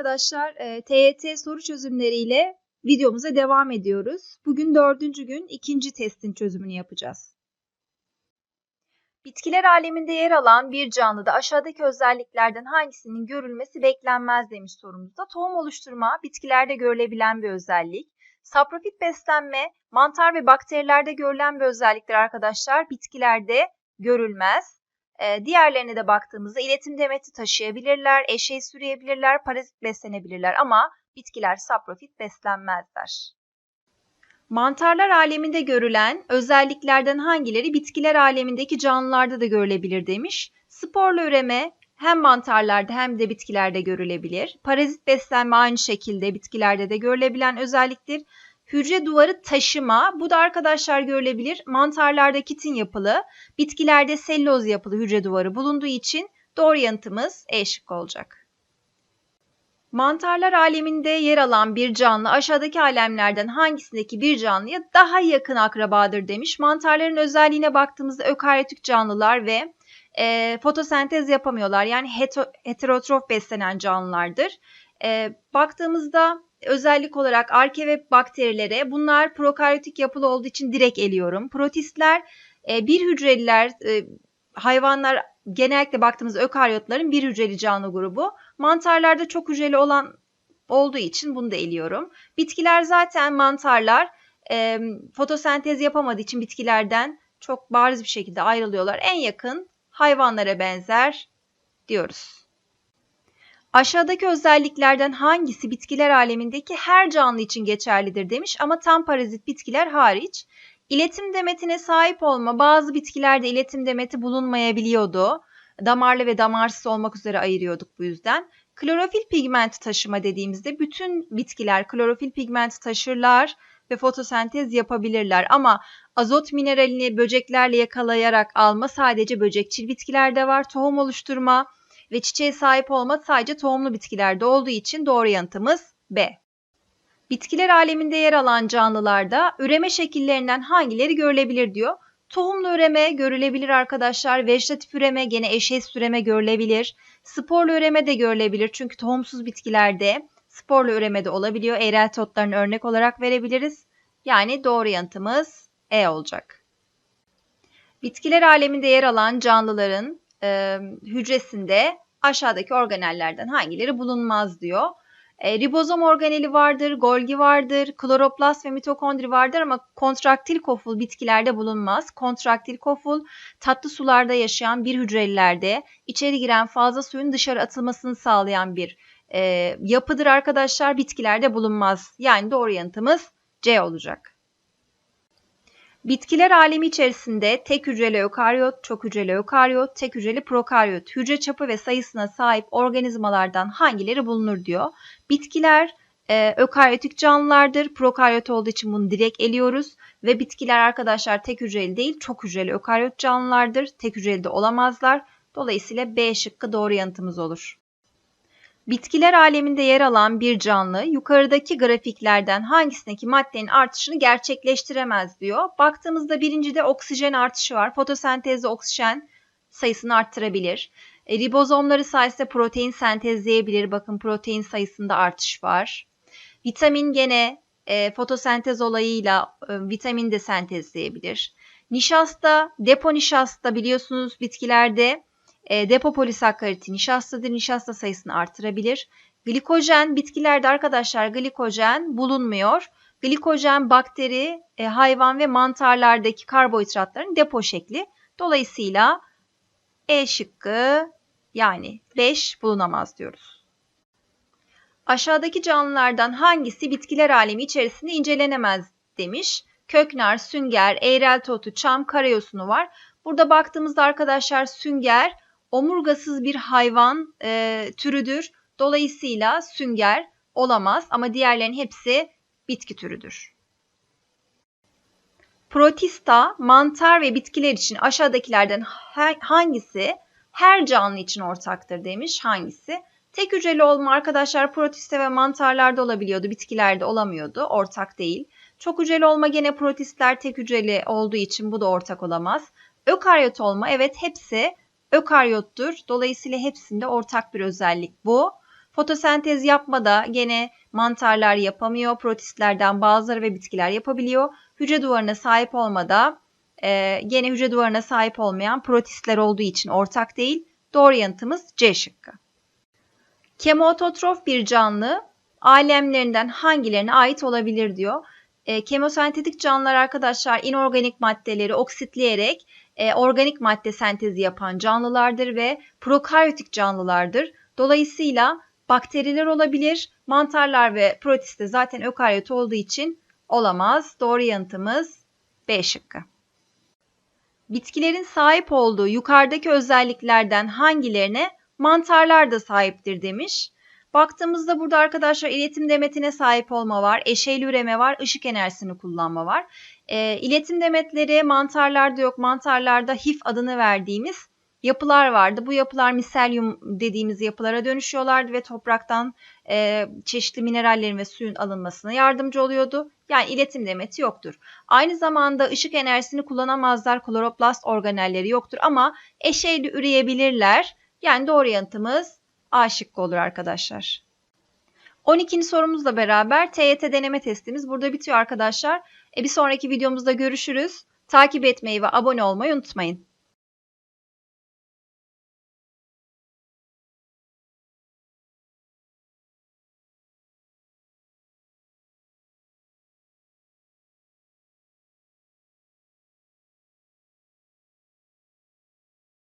arkadaşlar. E, TYT soru çözümleriyle videomuza devam ediyoruz. Bugün dördüncü gün ikinci testin çözümünü yapacağız. Bitkiler aleminde yer alan bir canlıda aşağıdaki özelliklerden hangisinin görülmesi beklenmez demiş sorumuzda. Tohum oluşturma bitkilerde görülebilen bir özellik. Saprofit beslenme mantar ve bakterilerde görülen bir özelliktir arkadaşlar. Bitkilerde görülmez. Ee, diğerlerine de baktığımızda iletim demeti taşıyabilirler, eşeği süreyebilirler, parazit beslenebilirler ama bitkiler saprofit beslenmezler. Mantarlar aleminde görülen özelliklerden hangileri bitkiler alemindeki canlılarda da görülebilir demiş. Sporlu üreme hem mantarlarda hem de bitkilerde görülebilir. Parazit beslenme aynı şekilde bitkilerde de görülebilen özelliktir. Hücre duvarı taşıma. Bu da arkadaşlar görülebilir. Mantarlarda kitin yapılı, bitkilerde selloz yapılı hücre duvarı bulunduğu için doğru yanıtımız E şıkkı olacak. Mantarlar aleminde yer alan bir canlı aşağıdaki alemlerden hangisindeki bir canlıya daha yakın akrabadır demiş. Mantarların özelliğine baktığımızda ökaryotik canlılar ve e, fotosentez yapamıyorlar. Yani heterotrof beslenen canlılardır. E, baktığımızda özellik olarak arke ve bakterilere bunlar prokaryotik yapılı olduğu için direkt eliyorum. Protistler e, bir hücreliler e, hayvanlar genellikle baktığımız ökaryotların bir hücreli canlı grubu. Mantarlarda çok hücreli olan olduğu için bunu da eliyorum. Bitkiler zaten mantarlar e, fotosentez yapamadığı için bitkilerden çok bariz bir şekilde ayrılıyorlar. En yakın hayvanlara benzer diyoruz. Aşağıdaki özelliklerden hangisi bitkiler alemindeki her canlı için geçerlidir demiş ama tam parazit bitkiler hariç. İletim demetine sahip olma bazı bitkilerde iletim demeti bulunmayabiliyordu. Damarlı ve damarsız olmak üzere ayırıyorduk bu yüzden. Klorofil pigmenti taşıma dediğimizde bütün bitkiler klorofil pigmenti taşırlar ve fotosentez yapabilirler. Ama azot mineralini böceklerle yakalayarak alma sadece böcekçil bitkilerde var. Tohum oluşturma ve çiçeğe sahip olma sadece tohumlu bitkilerde olduğu için doğru yanıtımız B. Bitkiler aleminde yer alan canlılarda üreme şekillerinden hangileri görülebilir diyor. Tohumlu üreme görülebilir arkadaşlar. Vejetatif üreme gene eşeğsiz üreme görülebilir. Sporlu üreme de görülebilir. Çünkü tohumsuz bitkilerde sporlu üreme de olabiliyor. Eğrel totlarını örnek olarak verebiliriz. Yani doğru yanıtımız E olacak. Bitkiler aleminde yer alan canlıların e, hücresinde aşağıdaki organellerden hangileri bulunmaz diyor. E, ribozom organeli vardır, Golgi vardır, kloroplast ve mitokondri vardır ama kontraktil koful bitkilerde bulunmaz. Kontraktil koful tatlı sularda yaşayan bir hücrelilerde içeri giren fazla suyun dışarı atılmasını sağlayan bir e, yapıdır arkadaşlar. Bitkilerde bulunmaz. Yani doğru yanıtımız C olacak. Bitkiler alemi içerisinde tek hücreli ökaryot, çok hücreli ökaryot, tek hücreli prokaryot, hücre çapı ve sayısına sahip organizmalardan hangileri bulunur diyor. Bitkiler e, ökaryotik canlılardır. Prokaryot olduğu için bunu direkt eliyoruz. Ve bitkiler arkadaşlar tek hücreli değil çok hücreli ökaryot canlılardır. Tek hücreli de olamazlar. Dolayısıyla B şıkkı doğru yanıtımız olur. Bitkiler aleminde yer alan bir canlı yukarıdaki grafiklerden hangisindeki maddenin artışını gerçekleştiremez diyor. Baktığımızda birincide oksijen artışı var. Fotosentezde oksijen sayısını arttırabilir. E, ribozomları sayesinde protein sentezleyebilir. Bakın protein sayısında artış var. Vitamin gene e, fotosentez olayıyla e, vitamin de sentezleyebilir. Nişasta, depo nişasta biliyorsunuz bitkilerde e, depo polisakkariti nişastadır. Nişasta sayısını artırabilir. Glikojen bitkilerde arkadaşlar glikojen bulunmuyor. Glikojen bakteri, e, hayvan ve mantarlardaki karbohidratların depo şekli. Dolayısıyla E şıkkı yani 5 bulunamaz diyoruz. Aşağıdaki canlılardan hangisi bitkiler alemi içerisinde incelenemez demiş. Köknar, sünger, eğrel totu, çam, karayosunu var. Burada baktığımızda arkadaşlar sünger omurgasız bir hayvan e, türüdür. Dolayısıyla sünger olamaz ama diğerlerin hepsi bitki türüdür. Protista, mantar ve bitkiler için aşağıdakilerden hangisi her canlı için ortaktır demiş. Hangisi? Tek hücreli olma arkadaşlar protiste ve mantarlarda olabiliyordu, bitkilerde olamıyordu. Ortak değil. Çok hücreli olma gene protistler tek hücreli olduğu için bu da ortak olamaz. Ökaryot olma evet hepsi ökaryottur. Dolayısıyla hepsinde ortak bir özellik bu. Fotosentez yapmada gene mantarlar yapamıyor. Protistlerden bazıları ve bitkiler yapabiliyor. Hücre duvarına sahip olmada e, gene hücre duvarına sahip olmayan protistler olduğu için ortak değil. Doğru yanıtımız C şıkkı. Kemototrof bir canlı alemlerinden hangilerine ait olabilir diyor. E, kemosentetik canlılar arkadaşlar inorganik maddeleri oksitleyerek e, organik madde sentezi yapan canlılardır ve prokaryotik canlılardır. Dolayısıyla bakteriler olabilir, mantarlar ve protist de zaten ökaryot olduğu için olamaz. Doğru yanıtımız B şıkkı. Bitkilerin sahip olduğu yukarıdaki özelliklerden hangilerine mantarlar da sahiptir demiş. Baktığımızda burada arkadaşlar iletim demetine sahip olma var, eşeyli üreme var, ışık enerjisini kullanma var. E, iletim demetleri mantarlarda yok. Mantarlarda hif adını verdiğimiz yapılar vardı. Bu yapılar miselyum dediğimiz yapılara dönüşüyorlardı ve topraktan e, çeşitli minerallerin ve suyun alınmasına yardımcı oluyordu. Yani iletim demeti yoktur. Aynı zamanda ışık enerjisini kullanamazlar. Kloroplast organelleri yoktur ama eşeyli üreyebilirler. Yani doğru yanıtımız A şıkkı olur arkadaşlar. 12. sorumuzla beraber TYT deneme testimiz burada bitiyor arkadaşlar. E bir sonraki videomuzda görüşürüz. Takip etmeyi ve abone olmayı unutmayın.